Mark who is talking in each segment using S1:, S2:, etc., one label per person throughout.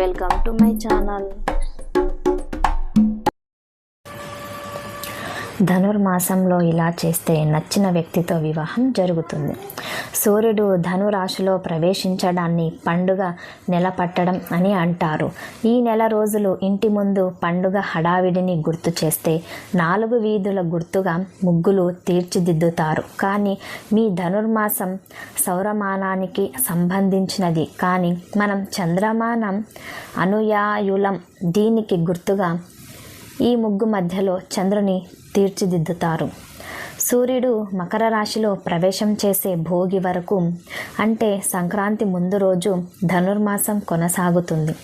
S1: Welcome to my channel ధనుర్మాసంలో ఇలా చేస్తే నచ్చిన వ్యక్తితో వివాహం జరుగుతుంది. సూర్యుడు ధనురాశిలో ప్రవేశించడాన్ని పండుగ నెల పట్టడం అని అంటారు. ఈ నెల రోజులు ఇంటి ముందు పండుగ హడావిడిని గుర్తు చేస్తే నాలుగు వీధుల గుర్తుగా ముగ్గులు తీర్చిదిద్దుతారు. కానీ మీ ధనుర్మాసం సౌరమానానికి సంబంధించినది. కానీ మనం చంద్రమానం అనుయాయులం దీనికి గుర్తుగా ఈ ముగ్గు మధ్యలో చంద్రుని తీర్చిదిద్దుతారు. సూర్యుడు మకర రాశిలో ప్రవేశం చేసే భోగి వరకు అంటే సంక్రాంతి ముందు రోజు ధనుర్మాసం కొనసాగుతుంది.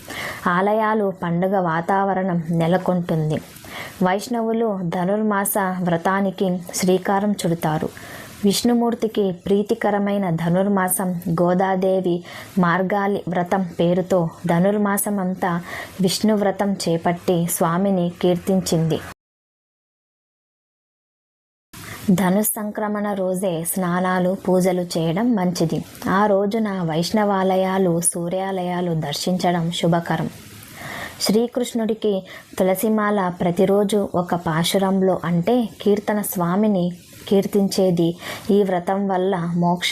S1: ఆలయాలు పండుగ వాతావరణం నెలకొంటుంది. వైష్ణవులు ధనుర్మాస వ్రతానికి శ్రీకారం చుడతారు. విష్ణుమూర్తికి ప్రీతికరమైన ధనుర్మాసం గోదాదేవి మార్గాలి వ్రతం పేరుతో ధనుర్మాసం అంతా విష్ణు వ్రతం చేపట్టి స్వామిని కీర్తించింది. ధను సంక్రమణ రోజే స్నానాలు పూజలు చేయడం మంచిది. ఆ రోజున వైష్ణవాలయాలు సూర్యాలయాలు దర్శించడం శుభకరం. శ్రీకృష్ణుడికి తులసిమాల ప్రతిరోజు ఒక పాశురంలో అంటే కీర్తన స్వామిని కీర్తించేది ఈ వ్రతం వల్ల మోక్ష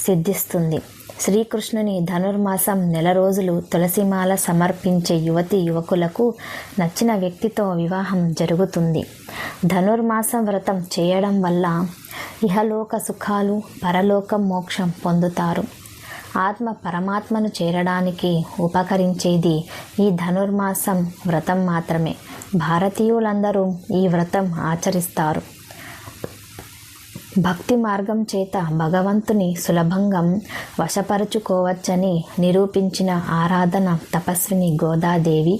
S1: సిద్ధిస్తుంది. శ్రీకృష్ణుని ధనుర్మాసం నెల రోజులు తులసిమాల సమర్పించే యువతి యువకులకు నచ్చిన వ్యక్తితో వివాహం జరుగుతుంది. ధనుర్మాసం వ్రతం చేయడం వల్ల ఇహలోక సుఖాలు పరలోక మోక్షం పొందుతారు. ఆత్మ పరమాత్మను చేరడానికి ఉపకరించేది ఈ ధనుర్మాసం వ్రతం మాత్రమే. భారతీయులందరూ ఈ వ్రతం ఆచరిస్తారు. భక్తి మార్గం చేత భగవంతుని సులభంగా వశపరుచుకోవచ్చని నిరూపించిన ఆరాధన తపస్విని గోదాదేవి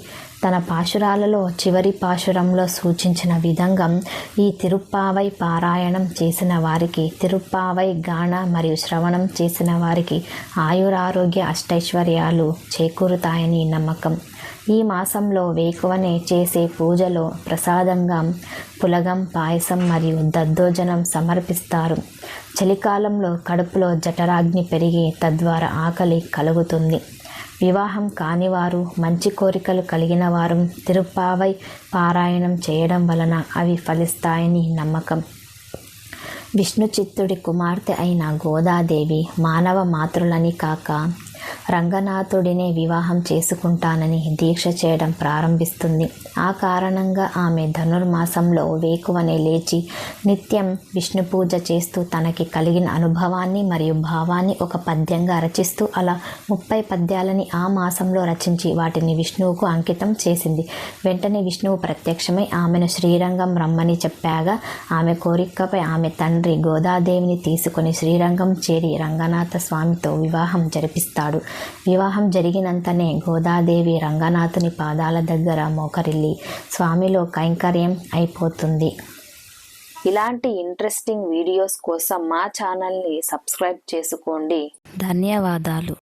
S1: తన పాశురాలలో చివరి పాశురంలో సూచించిన విధంగా ఈ తిరుప్పావై పారాయణం చేసిన వారికి తిరుప్పావై గాన మరియు శ్రవణం చేసిన వారికి ఆయురారోగ్య అష్టైశ్వర్యాలు చేకూరుతాయని నమ్మకం. ఈ మాసంలో వేకువనే చేసే పూజలో ప్రసాదంగా పులగం పాయసం మరియు దద్దోజనం సమర్పిస్తారు. చలికాలంలో కడుపులో జఠరాగ్ని పెరిగి తద్వారా ఆకలి కలుగుతుంది. వివాహం కానివారు మంచి కోరికలు కలిగిన వారు తిరుప్పావై పారాయణం చేయడం వలన అవి ఫలిస్తాయని నమ్మకం. విష్ణు చిత్తుడి కుమార్తె అయిన గోదాదేవి మానవ మాతృలని కాక రంగనాథుడినే వివాహం చేసుకుంటానని దీక్ష చేయడం ప్రారంభిస్తుంది. ఆ కారణంగా ఆమె ధనుర్మాసంలో వేకువనే లేచి నిత్యం విష్ణు పూజ చేస్తూ తనకి కలిగిన అనుభవాన్ని మరియు భావాన్ని ఒక పద్యంగా రచిస్తూ అలా ముప్పై పద్యాలని ఆ మాసంలో రచించి వాటిని విష్ణువుకు అంకితం చేసింది. వెంటనే విష్ణువు ప్రత్యక్షమై ఆమెను శ్రీరంగం రమ్మని చెప్పాగా ఆమె కోరికపై ఆమె తండ్రి గోదాదేవిని తీసుకొని శ్రీరంగం చేరి రంగనాథ స్వామితో వివాహం జరిపిస్తాడు. వివాహం జరిగినంతనే గోదాదేవి రంగనాథుని పాదాల దగ్గర మోకరిల్లి స్వామిలో కైంకర్యం అయిపోతుంది. ఇలాంటి ఇంట్రెస్టింగ్ వీడియోస్ కోసం మా ఛానల్ని సబ్స్క్రైబ్ చేసుకోండి. ధన్యవాదాలు.